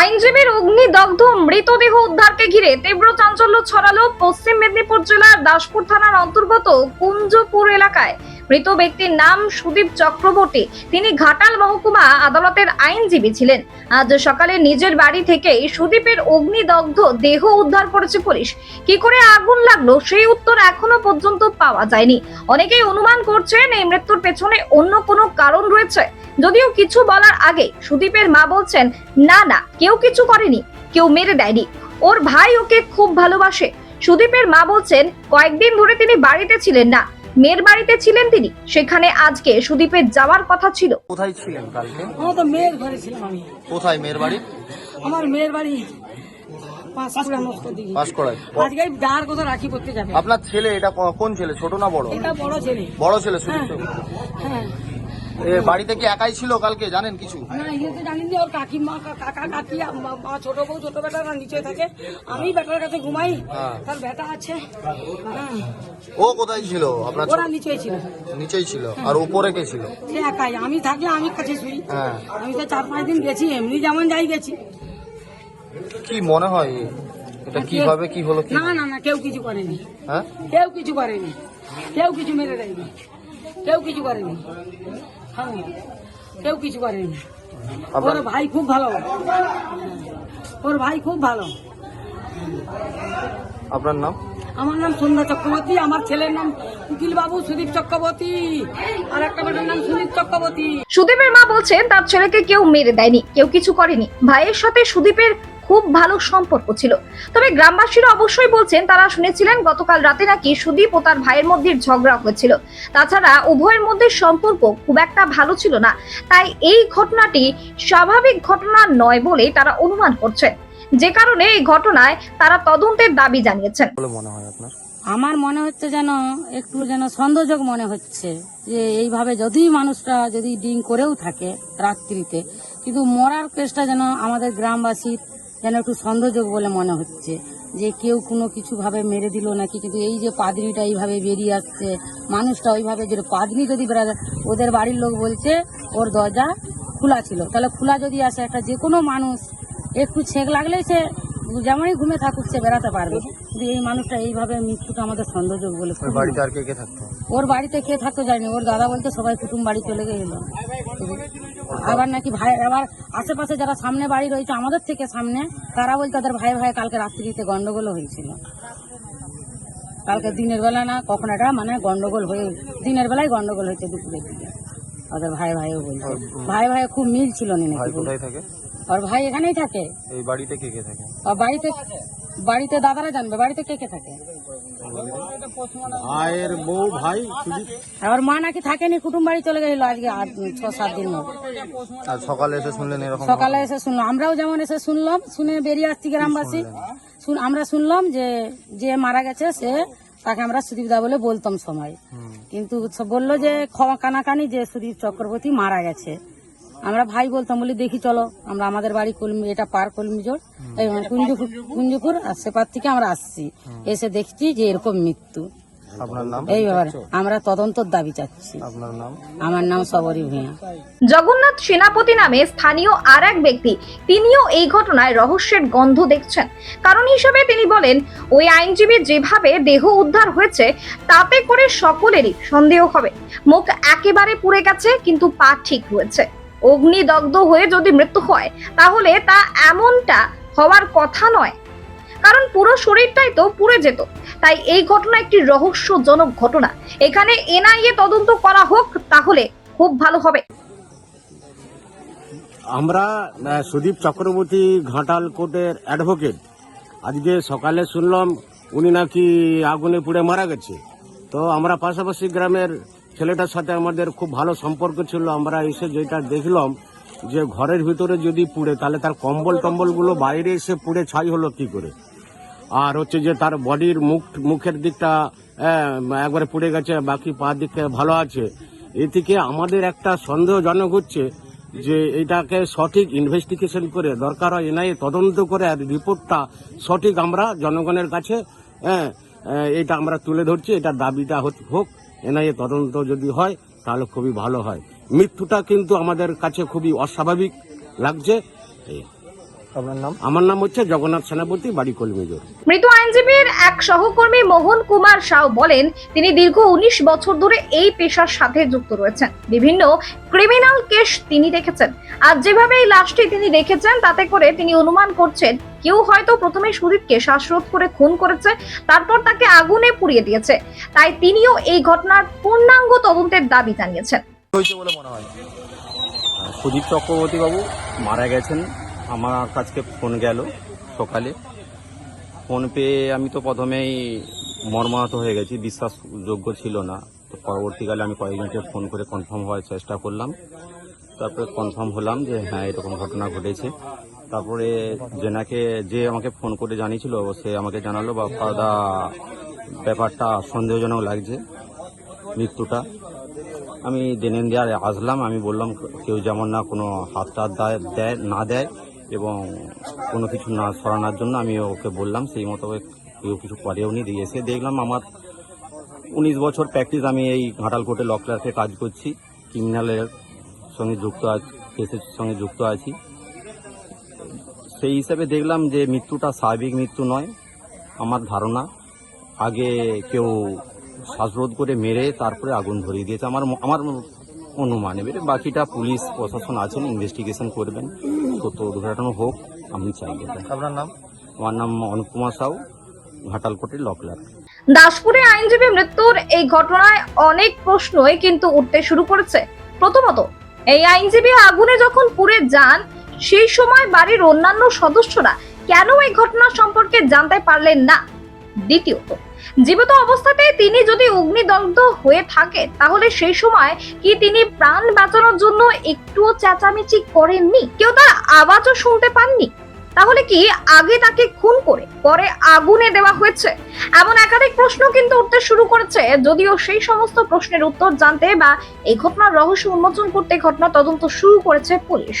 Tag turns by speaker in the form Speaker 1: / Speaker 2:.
Speaker 1: আইনজীবীর অগ্নিদগ্ধ মৃতদেহ উদ্ধারকে ঘিরে তীব্র চাঞ্চল্য ছড়ালো পশ্চিম মেদিনীপুর জেলার দাসপুর থানার অন্তর্গত কুঞ্জপুর এলাকায়। মৃত ব্যক্তির নাম সুদীপ চক্রবর্তী। তিনি ঘাটাল মহকুমা আদালতের আইনজীবী ছিলেন। আজ সকালে নিজের বাড়ি থেকে সুদীপের অগ্নিদগ্ধ দেহ উদ্ধার করেছে পুলিশ। কি করে আগুন লাগল সেই উত্তর এখনও পর্যন্ত পাওয়া যায়নি। অনেকেই অনুমান করছেন এই মৃত্যুর পেছনে অন্য কোনো কারণ রয়েছে। যদিও কিছু বলার আগে সুদীপের মা বলছেন, না না, কেউ কিছু করেনি, কেউ মেরে দেয়নি। ওর ভাই ওকে খুব ভালোবাসে। সুদীপের মা বলছেন, কয়েকদিন ধরে তিনি বাড়িতে ছিলেন না। মেয়ের বাড়িতে ছিলেন তিনি। সেখানে আজকে সুদীপের যাওয়ার কথা ছিল।
Speaker 2: কোথায় ছিলেন কালকে?
Speaker 3: আমার তো মেয়ের ঘরে ছিলাম আমি।
Speaker 2: কোথায় মেয়ের বাড়ি?
Speaker 3: আমার মেয়ের বাড়ি আজকে কথা রাখি করতে যাবে।
Speaker 2: আপনার ছেলে এটা কোন ছেলে? ছোট না বড়?
Speaker 3: এটা বড় ছেলে।
Speaker 2: বড় ছেলে সুদীপ
Speaker 3: হ্যাঁ।
Speaker 2: বাড়িতে কি একাই ছিল কালকে? জানেন কিছু?
Speaker 3: না ইয়ে তো জানি না ওর কাকিমা কাকা কাকি মা- ছোট বউ ছোট বেটারা নিচে থাকে। আমি বেটার কাছে ঘুমাই
Speaker 2: হ্যাঁ।
Speaker 3: তার বেটা আছে।
Speaker 2: ও কোথায় ছিল? আপনার
Speaker 3: ওরা নিচে ছিল।
Speaker 2: নিচেই ছিল। আর উপরে কে ছিল?
Speaker 3: সে একাই। আমি থাকলে আমি কাছে শুই।
Speaker 2: হ্যাঁ।
Speaker 3: আমি তো চার পাঁচ দিন গেছি এমনি যেমন যাই গেছি।
Speaker 2: কি মনে হয়? এটা কীভাবে কি হলো কি
Speaker 3: না না না কেউ কিছু করেনি।
Speaker 2: হ্যাঁ?
Speaker 3: কেউ কিছু করেনি। কেউ কিছু মেরে দেয়নি। কেউ কিছু করেনি। কেউ কিছু করেনি। ওর ভাই খুব ভালো। ওর ভাই খুব ভালো।
Speaker 2: আপনার নাম?
Speaker 3: আমার নাম সন্ধ্যা চক্রবর্তী। আমার ছেলের নাম উকিল বাবু সুদীপ চক্রবর্তী। আর একটা বেটার নাম সুদীপ চক্রবর্তী।
Speaker 1: সুদীপের মা বলছেন তার ছেলেকে কেউ মেরে দেয়নি কেউ কিছু করেনি। ভাইয়ের সাথে সুদীপের খুব ভালো সম্পর্ক ছিল। তবে গ্রামবাসীরা অবশ্যই বলছেন তারা শুনেছিলেন গতকাল রাতে নাকি সুদীপ ও তার ভাইয়ের মধ্যে ঝগড়া হয়েছিল। তাছাড়া উভয়ের মধ্যে সম্পর্ক খুব একটা ভালো ছিল না। তাই এই ঘটনাটি স্বাভাবিক ঘটনা নয় বলে তারা অনুমান করছেন যে কারণে এই ঘটনায় তারা তদন্তের দাবি জানিয়েছেন।
Speaker 2: মনে হয় আপনার?
Speaker 3: আমার মনে হচ্ছে যেন একটু যেন সন্দেহযোগ মনে হচ্ছে যে এইভাবে যদি মানুষটা যদি ডিং করেও থাকে রাত্রিতে কিন্তু মরার কেসটা যেন আমাদের গ্রামবাসীর যেন একটু সন্দেহযোগ বলে মনে হচ্ছে যে কেউ কোনো কিছু ভাবে মেরে দিল নাকি কিন্তু এই যে পাদরিটা এইভাবে বেরিয়ে আসছে মানুষটা ওইভাবে যে পাদরি যদি বেড়া ওদের বাড়ির লোক বলছে ওর দরজা খোলা ছিল। তাহলে খোলা যদি আসে একটা যে কোনো মানুষ একটু ছেঁক লাগলেই সে যেমনই ঘুমে থাকুক সে বেড়াতে পারবে। কিন্তু এই মানুষটা এইভাবে মৃত্যুটা আমাদের সন্দেহযোগ বলে
Speaker 2: ওর বাড়িতে কে কে থাকতো?
Speaker 3: ওর বাড়িতে কে থাকতে যায়নি ওর দাদা বলতে সবাই কুটুম বাড়ি চলে গেল। আবার নাকি ভাই আবার আশেপাশে যারা সামনে বাড়ি রয়েছে আমাদের থেকে সামনে তারা বলতে তাদের ভাই ভাই কালকে রাত্রিতে গন্ডগোল হয়েছিল। কালকে দিনের বেলা না কখন এটা মানে গন্ডগোল হয়ে দিনের বেলায় গন্ডগোল হয়েছে দুপুরের দিকে। ওদের ভাই ভাইও বলছে। ভাই ভাই খুব মিল ছিল না
Speaker 2: ভাই
Speaker 3: নাকি
Speaker 2: থাকে?
Speaker 3: ওর ভাই এখানেই থাকে।
Speaker 2: এই বাড়িতে কে কে থাকে?
Speaker 3: আর বাড়িতে বাড়িতে দাদারা জানবে বাড়িতে কে কে থাকে?
Speaker 2: ভাইয়ের বউ ভাই সুদীপ
Speaker 3: মা নাকি থাকেনি কুটুম বাড়ি চলে গেছিল আজকে আট ছ সাত দিন
Speaker 2: আর সকালে এসে শুনলেন এরকম
Speaker 3: সকালে এসে শুনলাম। আমরাও যেমন এসে শুনলাম শুনে বেরিয়ে আসছি গ্রামবাসী। আমরা শুনলাম যে যে মারা গেছে সে তাকে আমরা সুদীপদা বলে বলতাম সময়। কিন্তু সব বলল যে কানাকানি যে সুদীপ চক্রবর্তী মারা গেছে। আমরা ভাই বলতাম বলি দেখি চলো আমরা আমাদের বাড়ি কলমি এটা পার কলমি জোর মানে কুঞ্জপুর কুঞ্জপুর আর সেপার থেকে আমরা আসছি। এসে দেখছি যে এরকম মৃত্যু। এই ব্যাপারে আমরা তদন্তর দাবি চাচ্ছি। আমার নাম সবরী ভূঁইয়া।
Speaker 1: জগন্নাথ সেনাপতি নামে স্থানীয় আর এক ব্যক্তি তিনিও এই ঘটনায় রহস্যের গন্ধ দেখছেন। কারণ হিসেবে তিনি বলেন ওই আইনজীবী যেভাবে দেহ উদ্ধার হয়েছে তাতে করে সকলেরই সন্দেহ হবে। মুখ একেবারে পুড়ে গেছে কিন্তু পা ঠিক রয়েছে অগ্নিদগ্ধ হয়ে যদি মৃত্যু হয়, তাহলে তা এমনটা হওয়ার কথা নয়। কারণ পুরো শরীরটাই তো পুড়ে যেত। তাই এই ঘটনা একটি রহস্যজনক ঘটনা। এখানে এনআইএ তদন্ত করা হোক, তাহলে খুব ভালো হবে।
Speaker 4: আমরা সুদীপ চক্রবর্তী ঘাটাল কোর্টের অ্যাডভোকেট আজকে সকালে শুনলাম, উনি নাকি আগুনে পুড়ে মারা গেছে। তো আমরা পাশাপাশি গ্রামের ছেলেটার সাথে আমাদের খুব ভালো সম্পর্ক ছিল, আমরা এসে যেটা দেখলাম যে ঘরের ভিতরে যদি পুড়ে, তাহলে তার কম্বল টম্বলগুলো বাইরে এসে পুড়ে ছাই হলো কি করে? আর হচ্ছে যে তার বডির মুখ, মুখের দিকটা একবারে পুড়ে গেছে, বাকি পা দিকটা ভালো আছে। এ থেকে আমাদের একটা সন্দেহজনক হচ্ছে যে এটাকে সঠিক ইনভেস্টিগেশন করে দরকার হয় এনআইএ তদন্ত করে, আর রিপোর্টটা সঠিক আমরা জনগণের কাছে হ্যাঁ এটা আমরা তুলে ধরছি, এটা দাবিটা হোক। এনআইএ তদন্ত যদি হয়, তাহলে খুবই ভালো হয়। মৃত্যুটা কিন্তু আমাদের কাছে খুবই অস্বাভাবিক লাগছে। এই।
Speaker 2: আপনার নাম?
Speaker 4: আমার নাম হচ্ছে জগন্নাথ সেনাপতি বাড়ি কলমিজোর।
Speaker 1: মৃত আইনজীবীর এক সহকর্মী মোহন কুমার সাউ বলেন তিনি দীর্ঘ উনিশ বছর ধরে এই পেশার সাথে যুক্ত রয়েছেন। বিভিন্ন ক্রিমিনাল কেস তিনি দেখেছেন। আর যেভাবে এই লাশটি তিনি দেখেছেন তাতে করে তিনি অনুমান করছেন কেউ হয়তো প্রথমে সুদীপকে শ্বাসরোধ করে খুন করেছে তারপর তাকে আগুনে পুড়িয়ে দিয়েছে। তাই তিনিও এই ঘটনার পূর্ণাঙ্গ তদন্তের দাবি জানিয়েছেন।
Speaker 2: হয়েছে বলে মনে হয়।
Speaker 5: সুদীপ চক্রবর্তী বাবু মারা গেছেন আমার কাছকে ফোন গেল সকালে। ফোন পেয়ে আমি তো প্রথমেই মর্মাহত হয়ে গেছি, বিশ্বাসযোগ্য ছিল না। তো পরবর্তীকালে আমি কয়েকজনকে ফোন করে কনফার্ম হওয়ার চেষ্টা করলাম। তারপরে কনফার্ম হলাম যে হ্যাঁ এরকম ঘটনা ঘটেছে। তারপরে জেনাকে যে আমাকে ফোন করে জানিয়েছিল, সে আমাকে জানালো বা দা ব্যাপারটা সন্দেহজনক লাগছে, মৃত্যুটা। আমি দিনেন দেওয়ার আসলাম, আমি বললাম, কেউ যেমন না কোনো হাত টাত দেয় না দেয়। এবং কোনো কিছু না সরানোর জন্য আমি ওকে বললাম, সেই মতো কেউ কিছু করেও নি। দিয়ে এসে দেখলাম আমার উনিশ বছর প্র্যাকটিস আমি এই ঘাটাল কোর্টে ক্লার্কে কাজ করছি ক্রিমিনালের সঙ্গে যুক্ত কেসের সঙ্গে যুক্ত আছি। সেই হিসাবে দেখলাম যে মৃত্যুটা স্বাভাবিক মৃত্যু নয়, আমার ধারণা। আগে কেউ শ্বাসরোধ করে মেরে তারপরে আগুন ধরিয়ে দিয়েছে, আমার আমার অনুমান। এবারে বাকিটা পুলিশ, প্রশাসন আছেন ইনভেস্টিগেশন করবেন। সত্য উদ্ঘাটন হোক আমি চাই এটা।
Speaker 2: আপনার নাম?
Speaker 5: আমার নাম অনুপমা সাউ ঘাটালকোটের লকলার
Speaker 1: দাসপুরে আইনজীবী মৃত্যুর এই ঘটনায় অনেক প্রশ্নই কিন্তু উঠতে শুরু করেছে। প্রথমত এই আইনজীবী আগুনে যখন পুড়ে যান সেই সময় বাড়ির অন্যান্য সদস্যরা কেন এই ঘটনা সম্পর্কে জানতে পারলেন না? দ্বিতীয়ত জীবিত অবস্থাতে তিনি যদি অগ্নিদগ্ধ হয়ে থাকে, তাহলে সেই সময় কি তিনি প্রাণ বাঁচানোর জন্য একটুও চেঁচামেচি করেননি? কেউ তার আওয়াজও শুনতে পাননি। তাহলে কি আগে তাকে খুন করে, পরে আগুনে দেওয়া হয়েছে? এমন একাধিক প্রশ্ন কিন্তু উঠতে শুরু করেছে, যদিও সেই সমস্ত প্রশ্নের উত্তর জানতে বা এই ঘটনার রহস্য উন্মোচন করতে ঘটনা তদন্ত শুরু করেছে পুলিশ।